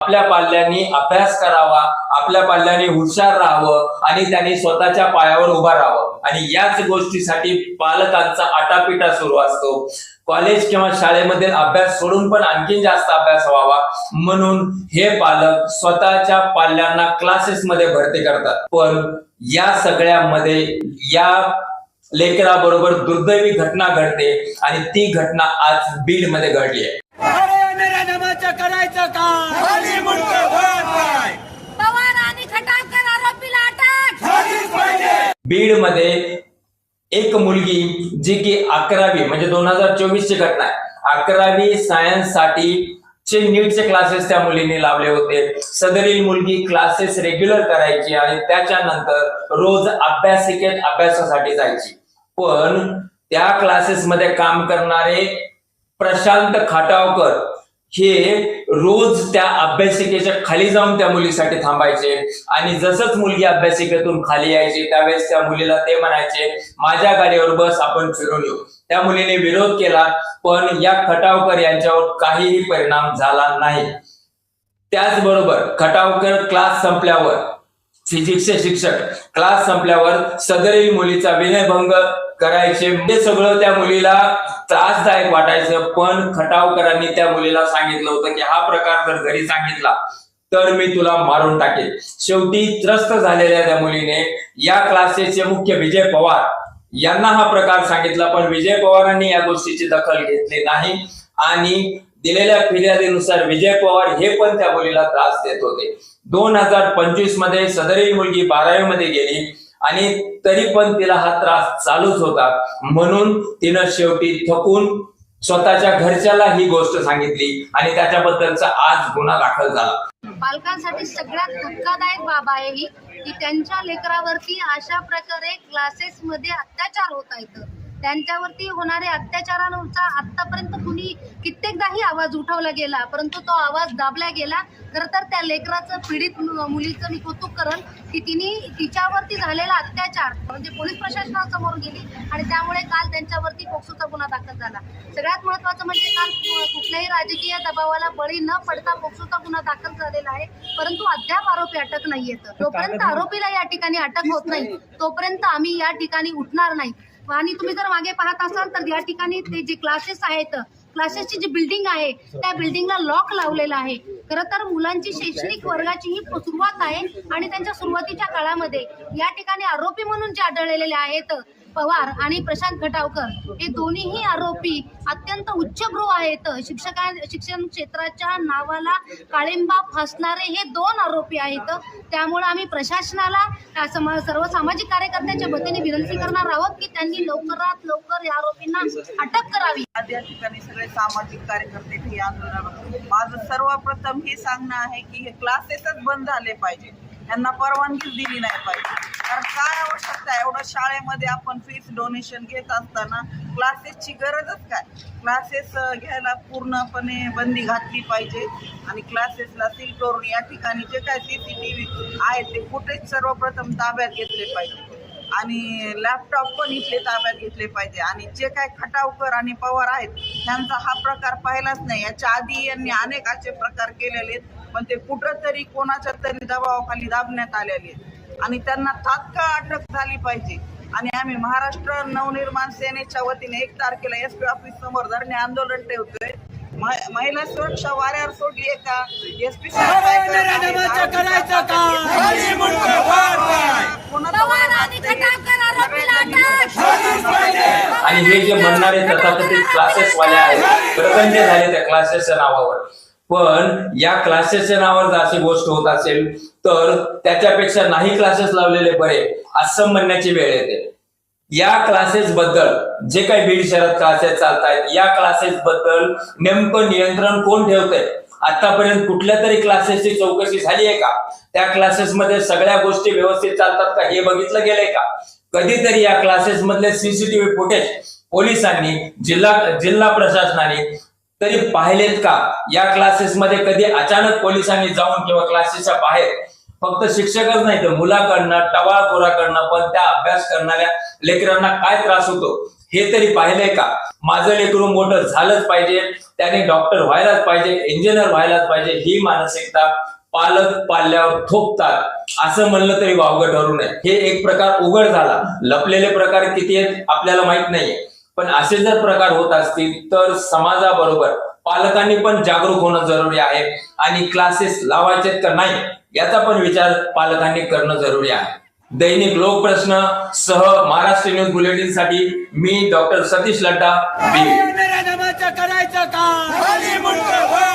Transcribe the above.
आपल्या पाल्यांनी अभ्यास करावा आपल्या पाल्यांनी हुशार राहावं आणि त्यांनी स्वतःच्या पायावर उभा राहावं. आणि याच गोष्टीसाठी पालकांचा आटापिटा सुरू असतो. कॉलेज किंवा शाळेमध्ये अभ्यास सोडून पण आणखी जास्त अभ्यास व्हावा. म्हणून हे पालक स्वतःच्या पाल्यांना क्लासेसमध्ये भरती करतात. पण या सगळ्यामध्ये या लेकराबरोबर दुर्दैवी घटना घडते आणि ती घटना आज बीडमध्ये घडली आहे. अरे राजीनामाचं करायचं काय पवार आणि खटावकर आरोपीला अटक. बीडमध्ये एक मुलगी जी की अकरावी म्हणजे दोन हजार चोवीस ची घटना आहे. अकरावी सायन्ससाठी चे नीटचे क्लासेस त्या मुलीने लावले होते. सदरील मुलगी क्लासेस रेग्युलर करायची आणि त्याच्यानंतर रोज अभ्यासिकेत अभ्यासासाठी जायची. पण त्या क्लासेस मध्ये काम करणारे प्रशांत खाटावकर हे रोज त्या अभ्यासिकेच्या खाली जाऊन त्या मुलीसाठी थांबायचे. आणि जसंच मुलगी अभ्यासिकेतून खाली यायची त्यावेळेस त्या मुलीला ते म्हणायचे माझ्या गाडीवर बस आपण फिरून येऊ. त्या मुलीने विरोध केला पण या खटावकर यांच्यावर काहीही परिणाम झाला नाही. त्याचबरोबर खटावकर क्लास संपल्यावर फिजिक्सचे शिक्षक. क्लास संपल्यावर सदरील मुलीचा विनयभंग करायचे. हे सगळं त्या मुलीला त्रासदायक वाटायचं. पण खटावकरांनी त्या मुलीला सांगितलं होतं की हा प्रकार जर घरी सांगितला तर मी तुला मारून टाकेल शेवटी त्रस्त झालेल्या त्या मुलीने या क्लासेसचे मुख्य विजय पवार यांना हा प्रकार सांगितला. पण विजय पवारांनी या गोष्टीची दखल घेतली नाही. आणि दिलेल्या फिर्यादीनुसार विजय पवार हे पण त्या मुलीला त्रास देत होते. दोन हजार पंचवीसमध्ये सदरी मुलगी बारावी मध्ये गेली आणि तरी पण तिला हा त्रास चालूच होता. म्हणून तिनं शेवटी थकून स्वतःच्या घरच्याला ही गोष्ट सांगितली आणि त्याच्याबद्दलचा आज गुन्हा दाखल झाला. पालकांसाठी सगळ्यात धक्कादायक बाब आहे ही की त्यांच्या लेकरावरती अशा प्रकारे क्लासेस मध्ये अत्याचार होत आहेत. त्यांच्यावरती होणाऱ्या अत्याचारांचा आतापर्यंत कुणी कित्येकदाही आवाज उठवला गेला परंतु तो आवाज दाबला गेला. खरं तर त्या लेकराचं पीडित मुलीचं मी कौतुक करल की तिने तिच्यावरती झालेला अत्याचार म्हणजे पोलीस प्रशासनासमोर गेली आणि त्यामुळे काल त्यांच्यावरती पोक्सोचा गुन्हा दाखल झाला. सगळ्यात महत्वाचं म्हणजे काल कुठल्याही राजकीय दबावाला बळी न पडता पोक्सोचा गुन्हा दाखल झालेला आहे. परंतु अद्याप आरोपी अटक नाही येत जोपर्यंत आरोपीला या ठिकाणी अटक होत नाही. तोपर्यंत आम्ही या ठिकाणी उठणार नाही. आणि तुम्ही जर मागे पाहत असाल तर या ठिकाणी ते जे क्लासेस आहेत क्लासेसची जी बिल्डिंग आहे त्या बिल्डिंगला लॉक लावलेला आहे. खरं तर मुलांची शैक्षणिक वर्गाची ही सुरुवात आहे आणि त्यांच्या सुरुवातीच्या काळामध्ये या ठिकाणी आरोपी म्हणून जे आढळलेले आहेत पवार आणि प्रशांत खटावकर हे दोन्हीही आरोपी अत्यंत उच्चभ्रू आहेत. शिक्षका शिक्षण क्षेत्राच्या नावाला काळिंबा फासणारे हे दोन आरोपी आहेत. त्यामुळे आम्ही प्रशासनाला समा सर्व सामाजिक कार्यकर्त्यांच्या वतीने विनंती करणार आहोत की त्यांनी लवकरात लवकर या आरोपींना अटक करावी. या ठिकाणी सगळे सामाजिक कार्यकर्ते हे माझं सर्वप्रथम हे सांगणं आहे की हे क्लासेसच बंद झाले पाहिजे यांना परवानगीच दिली नाही पाहिजे. कारण काय आवश्यकता आहे? एवढं शाळेमध्ये आपण फीस डोनेशन घेत असताना क्लासेसची गरजच काय? क्लासेस घ्यायला पूर्णपणे बंदी घातली पाहिजे. आणि क्लासेसला सील करून या ठिकाणी जे काय सी सी टी व्ही आहेत ते फुटेज सर्वप्रथम ताब्यात घेतले पाहिजे. आणि लॅपटॉप पण इथले ताब्यात घेतले पाहिजे. आणि जे काय खटावकर आणि पवार आहेत त्यांचा हा प्रकार पाहिलाच नाही. याच्या आधी यांनी अनेक असे प्रकार केलेले आहेत पण ते कुठंतरी कोणाच्या तरी दबावाखाली दाबण्यात आलेले आहेत. आणि त्यांना तात्काळ अटक झाली पाहिजे. आणि आम्ही महाराष्ट्र नवनिर्माण सेनेच्या वतीने एक तारखेला एस पी ऑफिस समोर धरणे आंदोलन ठेवतोय. महिला सुरक्षा वाऱ्यावर सोडली का? एस पी आणि हे जे म्हणणारे तथाकथित क्लासेस वाले आहेत. प्रकंचे झाले त्या क्लासेसच्या नावावर. पण या क्लासेसच्या नावावर जर अशी गोष्ट होत असेल तर त्याच्यापेक्षा नाही क्लासेस लावलेले बरे. असं म्हणण्याची वेळ येते. या क्लासेस बद्दल जे काही बीड शहरात क्लासेस चालत आहेत या क्लासेस बद्दल नेमकं नियंत्रण कोण ठेवतंय? आतापर्यंत कुठल्या तरी क्लासेसची चौकशी झाली आहे का? त्या क्लासेस मध्ये सगळ्या गोष्टी व्यवस्थित चालतात का हे बघितलं गेलंय का? कधीतरी या क्लासेस मधले सीसीटीव्ही फुटेज पोलिसांनी जिल्हा जिल्हा प्रशासनाने तरी पाहिलेत का? या क्लासेस मध्ये कधी अचानक पोलिसांनी जाऊन किंवा क्लासेसच्या बाहेर फक्त शिक्षकच नाही तर मुलाकडनं टवाळखोराकडनं पण त्या अभ्यास करणाऱ्या लेकरांना काय त्रास होतो हे तरी पाहिलंय का? माझं लेकरू मोठं झालंच पाहिजे त्याने डॉक्टर व्हायलाच पाहिजे इंजिनियर व्हायलाच पाहिजे ही मानसिकता पालक पाल्यावर थोपतात. असं म्हणलं तरी वावगं ठरू नये. हे एक प्रकार उघड झाला. लपलेले प्रकार किती आहेत आपल्याला माहीत नाहीये. पण असे जर प्रकार होत असतील तर समाजाबरोबर पालकांनी पण जागरूक होणं जरुरी आहे आणि क्लासेस लावायचे का नाही याचा पण विचार पालकांनी करणं जरुरी आहे. दैनिक लोकप्रश्न सह महाराष्ट्र न्यूज बुलेटिनसाठी मी डॉक्टर सतीश लड्डा करायचं काय